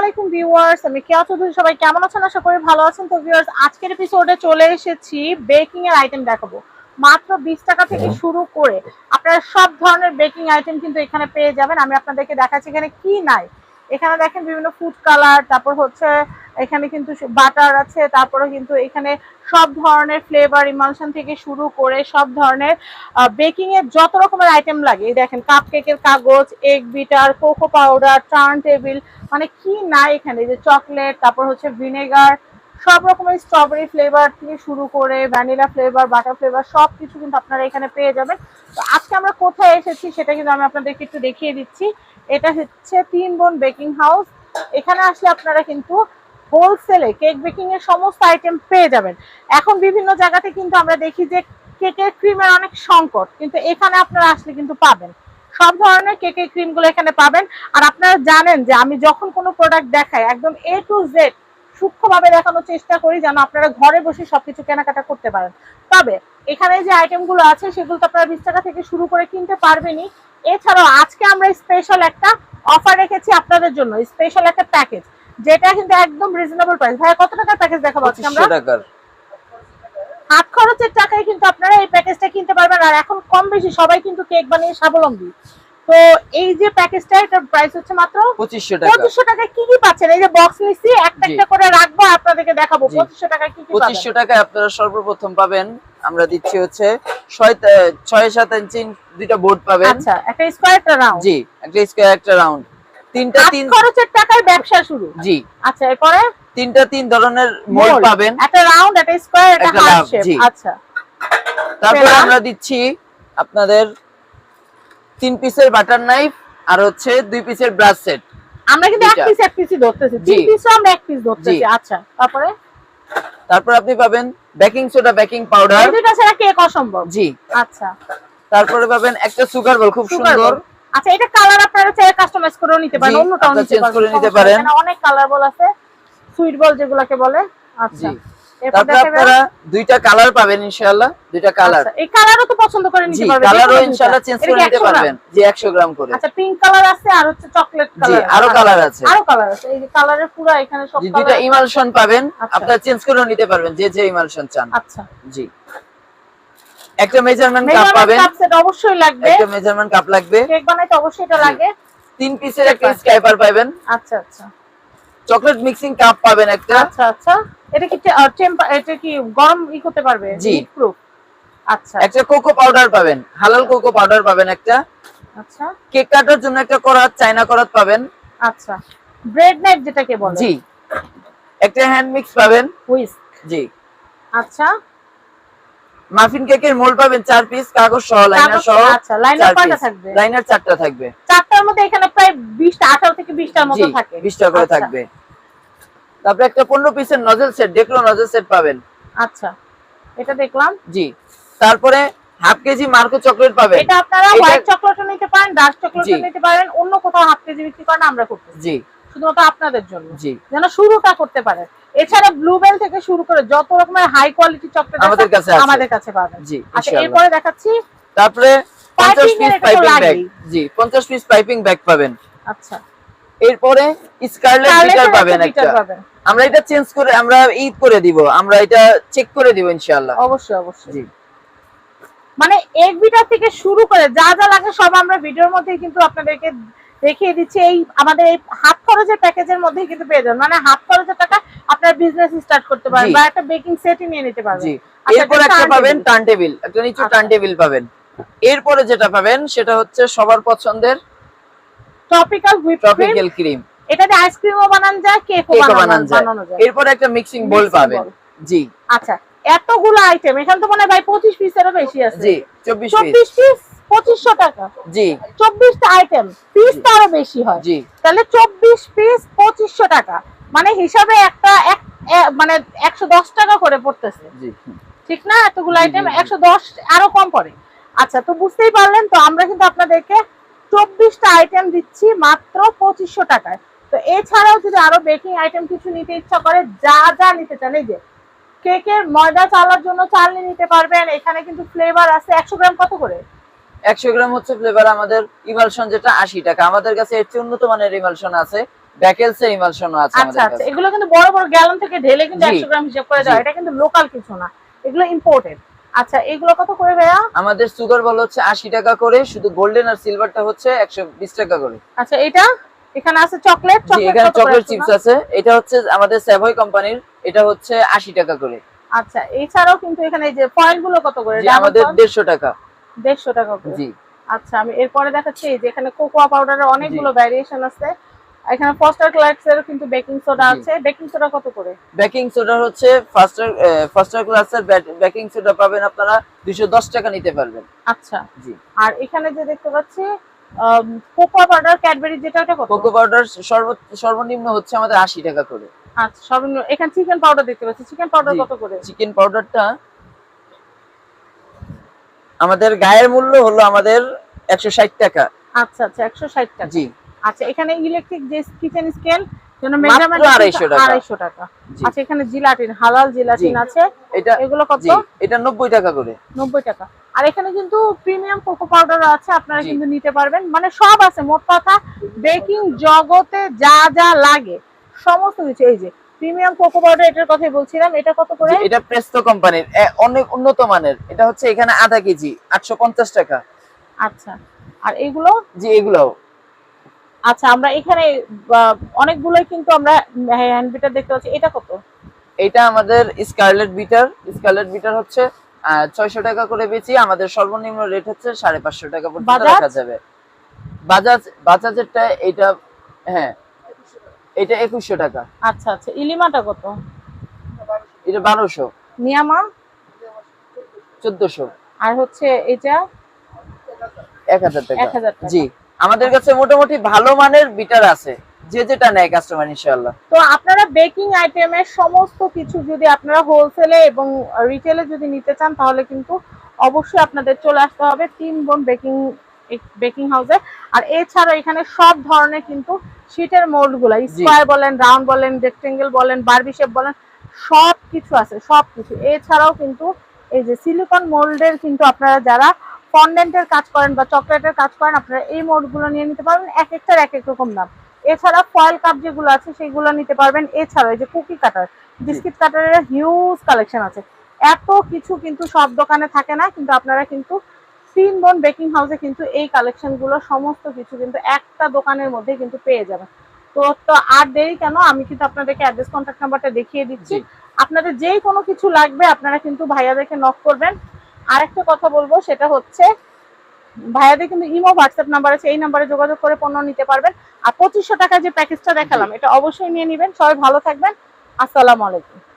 আলাইকুম ভিউয়ার্স আমি কেয়া চৌধুরী সবাই কেমন আছেন? আশা করি ভালো আছেন। তো ভিউয়ার্স আজকের এপিসোডে চলে এসেছি বেকিং এর আইটেম দেখাবো। মাত্র বিশ টাকা থেকে শুরু করে আপনারা সব ধরনের বেকিং আইটেম কিন্তু এখানে পেয়ে যাবেন। আমি আপনাদেরকে দেখাচ্ছি এখানে কি নাই। এখানে দেখেন বিভিন্ন ফুড কালার তারপর হচ্ছে এখানে কিন্তু বাটার আছে তারপরে কিন্তু এখানে সব ধরনের ফ্লেভার ইমালশন থেকে শুরু করে সব ধরনের বেকিং এর যত রকমের আইটেম লাগে। দেখেন কাপ কেকের কাগজ egg beater cocoa powder turn table মানে কি না এখানে? যে চকলেট তারপর হচ্ছে ভিনেগার সব রকমের স্ট্রবেরি ফ্লেভার থেকে শুরু করে ভ্যানিলা ফ্লেভার বাটার ফ্লেভার সব কিছু কিন্তু আপনারা এখানে পেয়ে যাবেন। তো আজকে আমরা কোথায় এসেছি সেটা কিন্তু আমি আপনাদেরকে একটু দেখিয়ে দিচ্ছি। এটা হচ্ছে তিন বোন বেকিং হাউস এখানে আসলে আপনারা কিন্তু হোলসেলে কেক বেকিং এর সমস্ত আইটেম পেয়ে যাবেন। এখন বিভিন্ন জায়গাতে কিন্তু আমরা দেখি যে কেকের ক্রিমের অনেক সংকট, কিন্তু এখানে আপনারা আসলে কিন্তু পাবেন। সব ধরনের কেকের ক্রিমগুলো এখানে পাবেন। আর আপনারা জানেন যে আমি যখন কোনো প্রোডাক্ট দেখাই, একদম এ টু জেড সূক্ষ্মভাবে দেখানোর চেষ্টা করি যেন আপনারা ঘরে বসে সবকিছু কেনাকাটা করতে পারেন। তবে এখানে যে আইটেমগুলো আছে, সেগুলো তো আপনারা বিশ টাকা থেকে শুরু করে কিনতে পারবেনই। এছাড়াও আজকে আমরা স্পেশাল একটা অফার রেখেছি আপনাদের জন্য স্পেশাল একটা প্যাকেজ যেটা কিন্তু একদম রিজনেবল প্রাইস ভাই কত টাকার প্যাকেজ দেখাবো আজকে আমরা? টাকার। হাত খরচের টাকায় কিন্তু আপনারা এই প্যাকেজটা কিনতে পারবেন। আর এখন কম বেশি সবাই কিন্তু কেক বানিয়ে স্বাবলম্বী। তো এই যে প্যাকেজটা এটার প্রাইস হচ্ছে মাত্র পঁচিশশো টাকা। পঁচিশশো টাকায় কি কি পাচ্ছেন? এই যে বক্স নিচ্ছি একটা একটা করে রাখব আপনাদেরকে দেখাবো। জি। পঁচিশশো টাকায় কি কি পাবেন? পঁচিশশো টাকায় আপনারা সর্বপ্রথম পাবেন আমরা দিচ্ছি হচ্ছে ছয় তা- ছয় সাত ইঞ্চি দুইটা বোর্ড পাবেন। আচ্ছা একটা স্কোয়ার একটা রাউন্ড জি একটা স্কোয়ার একটা রাউন্ড তিনটা হাত তিন খরচের টাকায় ব্যবসা শুরু। জি। আচ্ছা এরপরে? তিনটা তিন ধরনের মোল্ড পাবেন। একটা রাউন্ড একটা স্কোয়ার একটা একটা হার্ট শেপ আচ্ছা। তারপরে আমরা দিচ্ছি আপনাদের তিন পিসের বাটার নাইফ আর হচ্ছে দুই পিসের ব্রাশ সেট আমরা কিন্তু এক পিস এক পিসই ধরতেছি। তিন পিসও আমরা এক পিস ধরতেছি। আচ্ছা তারপরে? তারপর আপনি পাবেন বেকিং সোডা বেকিং পাউডার ছাড়া কেক অসম্ভব। জি। আচ্ছা। তারপরে পাবেন একটা সুগার বল খুব সুন্দর। আচ্ছা এটা কালার আপনারা চাইলে কাস্টমাইজ করেও নিতে পারেন অন্যটাও নিতে পারেন করে নিতে পারেন। এখানে অনেক কালার বল আছে সুইট বল যেগুলোকে বলে। আচ্ছা তারপরে আপনারা দুইটা কালার পাবেন ইনশাআল্লাহ দুইটা কালার আচ্ছা, এই কালারও তো পছন্দ করে নিতে পারবেন কালারও ইনশাআল্লাহ চেঞ্জ করে নিতে পারবেন যে 100 গ্রাম করে। আচ্ছা পিঙ্ক কালার আছে আর হচ্ছে চকলেট কালার আরও কালার আছে। আরও কালার আছে এই যে কালারের পুরো এখানে সব জি দুইটা ইমালশন পাবেন আচ্ছা। আপনারা চেঞ্জ করেও নিতে পারবেন যে যে ইমালশন চান। আচ্ছা। জি। একটা মেজারমেন্ট কাপ পাবেন। কাপ সেট অবশ্যই লাগবে। একটা মেজারমেন্ট কাপ লাগবে। কেক বানাইতে অবশ্যই এটা লাগে। তিন পিসের একটা স্ক্যাপার পাবেন। আচ্ছা আচ্ছা। চকলেট মিক্সিং কাপ পাবেন একটা। আচ্ছা আচ্ছা। এটা কি টেম্পার এটা কি গরম ই করতে পারবে? জি। প্রুফ আচ্ছা। একটা কোকো পাউডার পাবেন। হালাল কোকো পাউডার পাবেন একটা। আচ্ছা। কেক কাটার জন্য একটা করাত চাইনা করাত পাবেন। আচ্ছা। ব্রেড নাইফ যেটাকে বলে। জি। একটা হ্যান্ড মিক্স পাবেন। হুইস্ক জি। আচ্ছা। মাফিন কেকের মোল পাবেন চার পিস কাগজ সহ লাইনার সহ আচ্ছা, liner কয়টা থাকবে? লাইনার চারটা থাকবে। চারটার মধ্যে এখানে প্রায় বিশটা আঠারো থেকে বিশটার মতো জি থাকে। 20টা করে আচ্ছা, থাকবে। তারপরে একটা 15 পিসের নজল সেট ডেকলো নজল সেট পাবেন। আচ্ছা এটা দেখলাম। জি তারপরে হাফ কেজি মার্কো চকলেট পাবেন। এটা আপনারা হোয়াইট চকলেটও নিতে পারেন ডার্ক চকলেটও নিতে পারেন অন্য কোথাও হাফ কেজি বিক্রি করেন আমরা করতেছি। জি। শুধুমাত্র আপনাদের জন্য। জি। যেন শুরুটা করতে পারে এছাড়া ব্লুবেল থেকে শুরু করে যত রকমের হাই কোয়ালিটি চকলেট আমাদের কাছে আমাদের কাছে পাবেন। জি আচ্ছা এরপরে দেখাচ্ছি তারপরে 50 পিস এর এটা তো পাইপিং ব্যাগ জি 50 পিস পাইপিং ব্যাগ পাবেন। আচ্ছা। এরপরে স্কারলেট পাবেন একটা। আমরা এটা চেঞ্জ করে আমরা ঈদ করে দিব। আমরা এটা চেক করে দিব ইনশাআল্লাহ। অবশ্যই অবশ্যই। জি। মানে এক বিটার থেকে শুরু করে যা যা লাগে সব আমরা ভিডিওর মধ্যেই কিন্তু আপনাদেরকে দেখিয়ে দিচ্ছি এই আমাদের এই হাত খরচের প্যাকেজের মধ্যেই কিন্তু পেয়ে যাবেন। মানে হাত খরচের টাকা আপনার বিজনেস স্টার্ট করতে পারেন জি। বা একটা বেকিং সেটই নিয়ে নিতে পারবেন। আচ্ছা, এরপর একটা পাবেন টার্ন টেবিল একটা নিচু আচ্ছা। টার্ন টেবিল পাবেন। এরপরে যেটা পাবেন সেটা হচ্ছে সবার পছন্দের topical whip cream tropical cream এটা দিয়ে আইসক্রিমও বানান যায় কেকও বানানো যায় এরপরে একটা মিক্সিং বোল পাবেন। জি। আচ্ছা এতগুলো আইটেম এখানে তো মনে হয় ভাই পঁচিশ পিসেরও বেশি আছে। জি 24 পিস চব্বিশ পিস পঁচিশশো টাকা। জি। চব্বিশটা আইটেম পিস তো আরও বেশি হয়। জি। তাহলে চব্বিশ পিস পঁচিশশো টাকা। মানে হিসাবে একটা এক মানে একশো দশ টাকা করে পড়তেছে। ঠিক না? এতগুলো আইটেম। একশো দশ আরও কম পড়ে। আচ্ছা তো বুঝতেই পারলেন তো আমরা কিন্তু আপনাদেরকে চব্বিশটা আইটেম দিচ্ছি মাত্র পঁচিশশো টাকায়। তো এছাড়াও যদি আরও বেকিং আইটেম কিছু নিতে ইচ্ছা করে যা যা নিতে চান এই যে কেকের ময়দা চালার জন্য চালনি নিতে পারবেন। এখানে কিন্তু ফ্লেভার আছে। একশো গ্রাম কত করে? একশো গ্রাম হচ্ছে ফ্লেভার আমাদের ইমালশন যেটা আশি টাকা। আমাদের কাছে এর চেয়ে উন্নত মানের ইমালশন আছে আচ্ছা আচ্ছা এগুলো কিন্তু বড় বড় গ্যালন থেকে ঢেলে কিন্তু জি। একশো গ্রাম হিসাব করে দেওয়া এটা কিন্তু লোকাল কিছু না এগুলো ইম্পোর্টেড আচ্ছা এগুলো কত করে ভাইয়া? আমাদের সুগার বল হচ্ছে আশি টাকা করে শুধু গোল্ডেন আর সিলভারটা হচ্ছে একশো বিশ টাকা করে। আচ্ছা এটা? এখানে আছে চকলেট এখানে চকলেট চিপস আছে এটা হচ্ছে আমাদের সেভয় কোম্পানির এটা হচ্ছে আশি টাকা করে। আচ্ছা এছাড়াও কিন্তু এখানে এই যে ফয়েলগুলো কত করে? আমাদের দেড়শো টাকা। দেড়শো টাকা করে। জি। আচ্ছা আমি এরপরে দেখাচ্ছি যে এখানে কোকোয়া পাউডারের অনেকগুলো ভ্যারিয়েশন আছে। এখানে ফস্টার ক্লার্কস এর কিন্তু বেকিং সোডা আছে। বেকিং সোডা কত করে? বেকিং সোডা হচ্ছে ফার্স্টার ফার্স্টার ক্লাসের বেকিং সোডা পাবেন আপনারা দুইশো দশ টাকা নিতে পারবেন। আচ্ছা। জি। আর এখানে যে দেখতে পাচ্ছি কোকোয়া পাউডার ক্যাডবেরি যেটা ওটা কত? কোকো পাউডার সর্বনিম্ন হচ্ছে আমাদের আশি টাকা করে। আচ্ছা সর্বনিম্ন এখানে চিকেন পাউডার দেখতে পাচ্ছি। চিকেন পাউডার কত করে? চিকেন পাউডারটা আমাদের গায়ের মূল্য হলো আমাদের একশো ষাট টাকা। আচ্ছা আচ্ছা একশো ষাট টাকা। জি। আচ্ছা এখানে ইলেকট্রিক যে কিচেন স্কেল জন্য মাত্র মেজারমেন্ট 250 টাকা। আড়াইশো টাকা। আচ্ছা এখানে জিলাটিন হালাল জিলাটিন জি। আছে। এটা এগুলো কত? এটা নব্বই টাকা করে। নব্বই টাকা। আর এখানে কিন্তু প্রিমিয়াম কোকো পাউডার আছে আপনারা কিন্তু নিতে পারবেন। মানে সব আছে মোট কথা বেকিং জগতে যা যা লাগে সমস্ত কিছু। এই যে প্রিমিয়াম কোকো পাউডার এটার কথাই বলছিলাম। এটা কত করে? এটা প্রেস্তো কোম্পানির। অনেক উন্নত মানের। এটা হচ্ছে এখানে আধা কেজি আটশো পঞ্চাশ টাকা। আচ্ছা। আর এগুলো? জি এগুলো আচ্ছা আমরা এখানে অনেকগুলোই কিন্তু আমরা হ্যান্ড বিটার দেখতে পাচ্ছি। এটা কত? এটা আমাদের স্কারলেট বিটার। স্কারলেট বিটার হচ্ছে ছয়শো টাকা করে বেচি। আমাদের সর্বনিম্ন রেট হচ্ছে সাড়ে পাঁচশো টাকা পর্যন্ত রাখা যাবে। বাজাজ বাজাজেরটা এটা হ্যাঁ। এটা একুশশো টাকা। আচ্ছা আচ্ছা। ইলিমাটা কত? এটা বারোশো। নিয়ামা? চোদ্দশো। আর হচ্ছে এটা? এক হাজার টাকা। 1000 টাকা। জি। আমাদের কাছে মোটামুটি ভালো মানের বিটার আছে। যে যেটা নেয় কাস্টমার ইনশাআল্লাহ। তো আপনারা বেকিং আইটেমের সমস্ত কিছু যদি আপনারা হোলসেলে এবং রিটেলে যদি নিতে চান তাহলে কিন্তু অবশ্যই আপনাদের চলে আসতে হবে তিন বোন বেকিং বেকিং হাউসে আর এছাড়া এখানে সব ধরনের কিন্তু শীটের মোল্ডগুলা স্কোয়ার বলেন রাউন্ড বলেন রেক্টেঙ্গেল বলেন বারবি শেপ বলেন সব কিছু আছে সব কিছু। এছাড়াও কিন্তু এই যে সিলিকন মোল্ডের কিন্তু আপনারা যারা ফন্ডেন্টের কাজ করেন বা চকলেটের কাজ করেন আপনারা এই মোল্ডগুলো নিয়ে নিতে পারবেন এক একটার এক এক রকম দাম। এছাড়া ফয়েল কাপ যেগুলো আছে সেগুলো নিতে পারবেন। এছাড়া এই যে কুকি কাটার বিস্কিট কাটারের হিউজ কালেকশন আছে। এত কিছু কিন্তু সব দোকানে থাকে না কিন্তু আপনারা কিন্তু তিন বোন বেকিং হাউসে কিন্তু এই কালেকশনগুলো সমস্ত কিছু কিন্তু একটা দোকানের মধ্যে কিন্তু পেয়ে যাবেন। তো তো আর দেরি কেন? আমি কিন্তু আপনাদেরকে অ্যাড্রেস কন্ট্যাক্ট নাম্বারটা দেখিয়ে দিচ্ছি। আপনাদের যেই কোনো কিছু লাগবে আপনারা কিন্তু ভাইয়াদেরকে নক করবেন। আরেকটা কথা বলব সেটা হচ্ছে ভাইয়াদের কিন্তু ইমো হোয়াটসঅ্যাপ নাম্বার আছে এই নাম্বারে যোগাযোগ করে পণ্য নিতে পারবেন। আর পঁচিশশো টাকা যে প্যাকেজটা দেখালাম এটা অবশ্যই নিয়ে নেবেন। সবাই ভালো থাকবেন। আসসালামু আলাইকুম।